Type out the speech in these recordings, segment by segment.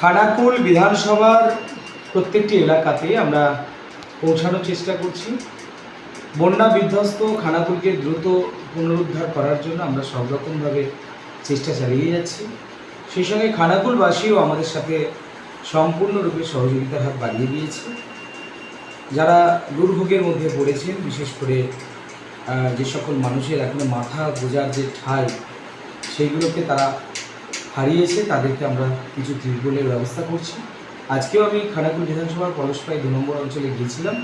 খানাকুল বিধানসভার প্রত্যেকটি এলাকাতে আমরা পৌঁছানোর চেষ্টা করছি। বন্যা বিধ্বস্ত খানাকুলকে দ্রুত পুনরুদ্ধার করার জন্য আমরা সব রকমভাবে চেষ্টা চালিয়ে যাচ্ছি। সেই সঙ্গে খানাকুলবাসীও আমাদের সাথে সম্পূর্ণরূপে সহযোগিতার হাত বাড়িয়ে দিয়েছে। যারা দুর্ভোগের মধ্যে পড়েছেন, বিশেষ করে যে সকল মানুষের এখনও মাথা গোজার যে ঠাই, সেইগুলোকে তারা হারিয়েছে, তাদেরকে আমরা কিছু ত্রিপলের ব্যবস্থা করছি। আজকেও আমি খানাকুল বিধানসভার পরশপাই দু নম্বর অঞ্চলে গিয়েছিলাম।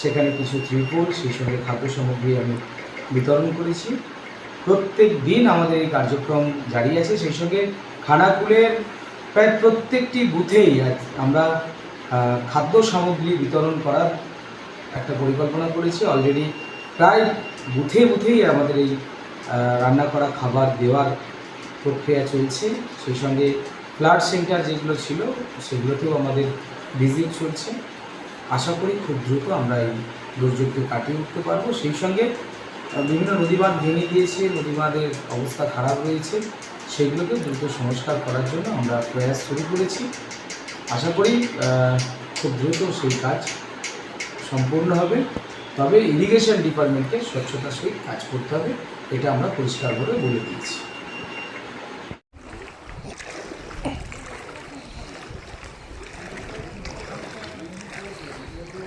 সেখানে কিছু ত্রিপল সেই সঙ্গে খাদ্য সামগ্রী আমি বিতরণ করেছি। প্রত্যেক দিন আমাদের এই কার্যক্রম জারি আছে। সেই সঙ্গে খানাকুলের প্রায় প্রত্যেকটি বুথেই আমরা খাদ্য সামগ্রী বিতরণ করার একটা পরিকল্পনা করেছি। অলরেডি প্রায় বুথে বুথেই আমাদের এই রান্না করা খাবার দেওয়ার প্রক্রিয়া চলছে। সেই সঙ্গে ফ্লাড সেন্টার যেগুলো ছিল, সেগুলোতেও আমাদের ভিজিট চলছে। আশা করি খুব দ্রুত আমরা এই দুর্যোগকে কাটিয়ে উঠতে পারব। সেই সঙ্গে বিভিন্ন নদীবাঁধ ভেঙে গিয়েছে নদীবাঁধের অবস্থা খারাপ রয়েছে। সেগুলোকে দ্রুত সংস্কার করার জন্য আমরা প্রয়াস শুরু করেছি। আশা করি খুব দ্রুত সেই কাজ সম্পূর্ণ হবে। তবে ইরিগেশন ডিপার্টমেন্টকে স্বচ্ছতা সহিত কাজ করতে হবে, এটা আমরা পরিষ্কারভাবে বলে দিয়েছি।